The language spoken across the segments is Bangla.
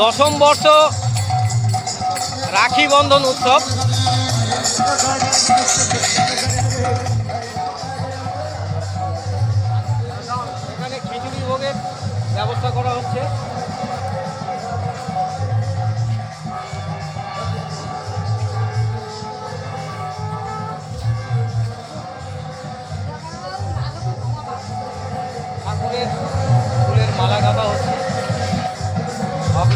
দশম বর্ষ রাখি বন্ধন উৎসব। এখানে খিচুড়ি ভোগের ব্যবস্থা করা হচ্ছে।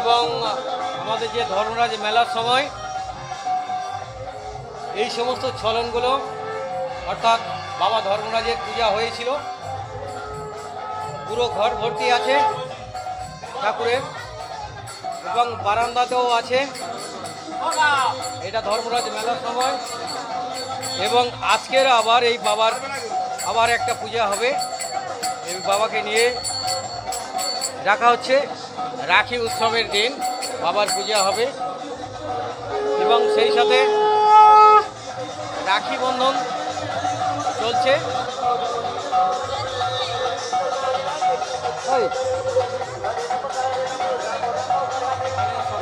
এবং আমাদের যে ধর্মরাজ মেলার সময়, এই সমস্ত ছলনগুলো, অর্থাৎ বাবা ধর্মরাজের পূজা হয়েছিল। পুরো ঘর ভর্তি আছে ঠাকুরের, এবং বারান্দাতেও আছে। এটা ধর্মরাজ মেলার সময়। এবং আজকের আবার এই বাবার, আবার একটা পূজা হবে। এই বাবাকে নিয়ে রাখা হচ্ছে। রাখি উৎসবের দিন বাবার পূজা হবে। এবং সেই সাথে রাখি বন্ধন চলছে।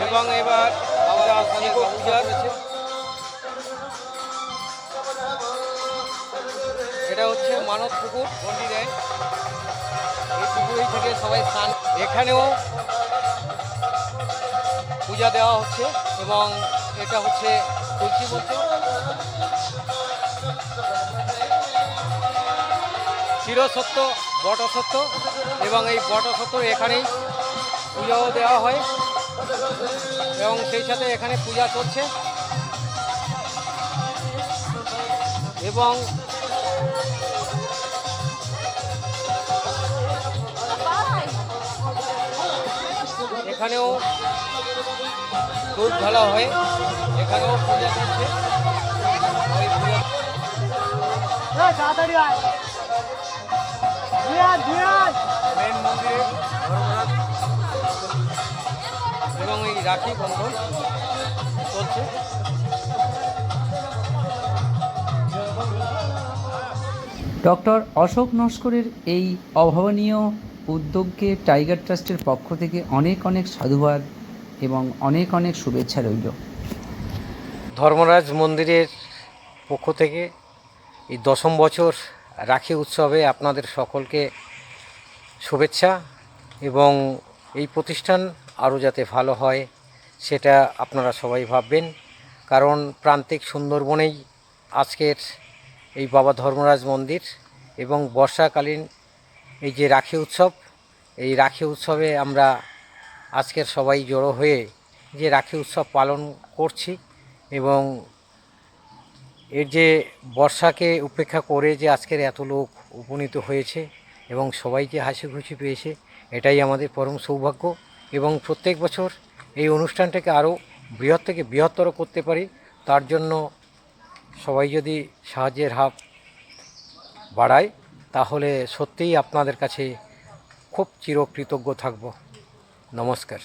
এবং এবার শিব পূজা রয়েছে এটা হচ্ছে মানব পুকুর মন্দিরে। এই পুকুরেই থেকে সবাই স্নান এখানেও পূজা দেওয়া হচ্ছে এবং এটা হচ্ছে তুলসী বলছে চিরসত্য, বটসত্য এবং এই বটসত্য এখানেই পূজাও দেওয়া হয় এবং সেই সাথে এখানে পূজা চলছে। এবং এখানেও দুধ ঢালা হয় এখানেও পূজা পূজা মেন মন্দিরে এবং এই রাখি বন্ধন চলছে। ডক্টর অশোক নস্করের এই অভাবনীয় উদ্যোগকে টাইগার ট্রাস্টের পক্ষ থেকে অনেক অনেক সাধুবাদ এবং অনেক অনেক শুভেচ্ছা রইল। ধর্মরাজ মন্দিরের পক্ষ থেকে এই দশম বছর রাখি উৎসবে আপনাদের সকলকে শুভেচ্ছা এবং এই প্রতিষ্ঠান আরও যাতে ভালো হয় সেটা আপনারা সবাই ভাববেন, কারণ প্রান্তিক সুন্দরবনেই আজকের এই বাবা ধর্মরাজ মন্দির এবং বর্ষাকালীন এই যে রাখি উৎসব, এই রাখি উৎসবে আমরা আজকের সবাই জড়ো হয়ে যে রাখি উৎসব পালন করছি এবং এর যে বর্ষাকে উপেক্ষা করে যে আজকের এত লোক উপনীত হয়েছে এবং সবাই যে হাসি খুশি পেয়েছে, এটাই আমাদের পরম সৌভাগ্য এবং প্রত্যেক বছর এই অনুষ্ঠানটাকে আরও বৃহৎ থেকে বৃহত্তর করতে পারি। তার জন্য সবাই যদি সাহায্যের হাত বাড়ায় তাহলে সত্যিই আপনাদের কাছে খুব চিরকৃতজ্ঞ থাকব। নমস্কার।